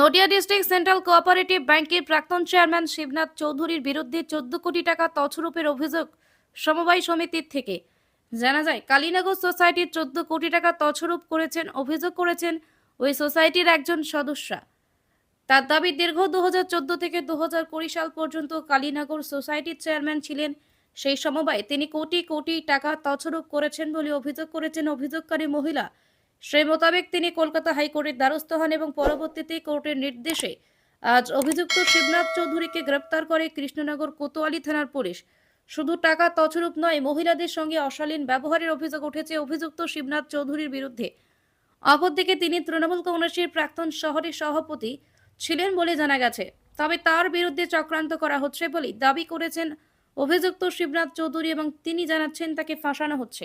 Nadia district central cooperative ব্যাংকের প্রাক্তন chairman Shibnath চৌধুরীর বিরুদ্ধে চোদ্দ কোটি টাকা তছরূপের অভিযোগ সমবায় সমিতির থেকে। জানা যায়, কালীনগর সোসাইটির চোদ্দ কোটি টাকা তছরূপ করেছেন, অভিযোগ করেছেন ওই সোসাইটির একজন সদস্যা। তার দাবি, দীর্ঘ দু হাজার চোদ্দ থেকে দু সাল পর্যন্ত কালীনগর সোসাইটির চেয়ারম্যান ছিলেন। সেই সমবায় তিনি কোটি কোটি টাকা তছরূপ করেছেন বলে অভিযোগ করেছেন অভিযোগকারী মহিলা। সেই মোতাবেক তিনি কলকাতা হাইকোর্টের দ্বারস্থ হন এবং পরবর্তীতে কোর্টের নির্দেশে আজ অভিযুক্ত শিবনাথ চৌধুরীকে গ্রেপ্তার করে কৃষ্ণনগর কোতোয়ালি থানার পুলিশ। শুধু টাকা তছরূপ নয়, মহিলাদের সঙ্গে অশালীন ব্যবহারের অভিযোগ উঠেছে অভিযুক্ত শিবনাথ চৌধুরীর বিরুদ্ধে। অপরদিকে তিনি তৃণমূল কংগ্রেসের প্রাক্তন শহরের সভাপতি ছিলেন বলে জানা গেছে। তবে তার বিরুদ্ধে চক্রান্ত করা হচ্ছে বলে দাবি করেছেন অভিযুক্ত শিবনাথ চৌধুরী এবং তিনি জানাচ্ছেন তাকে ফাঁসানো হচ্ছে।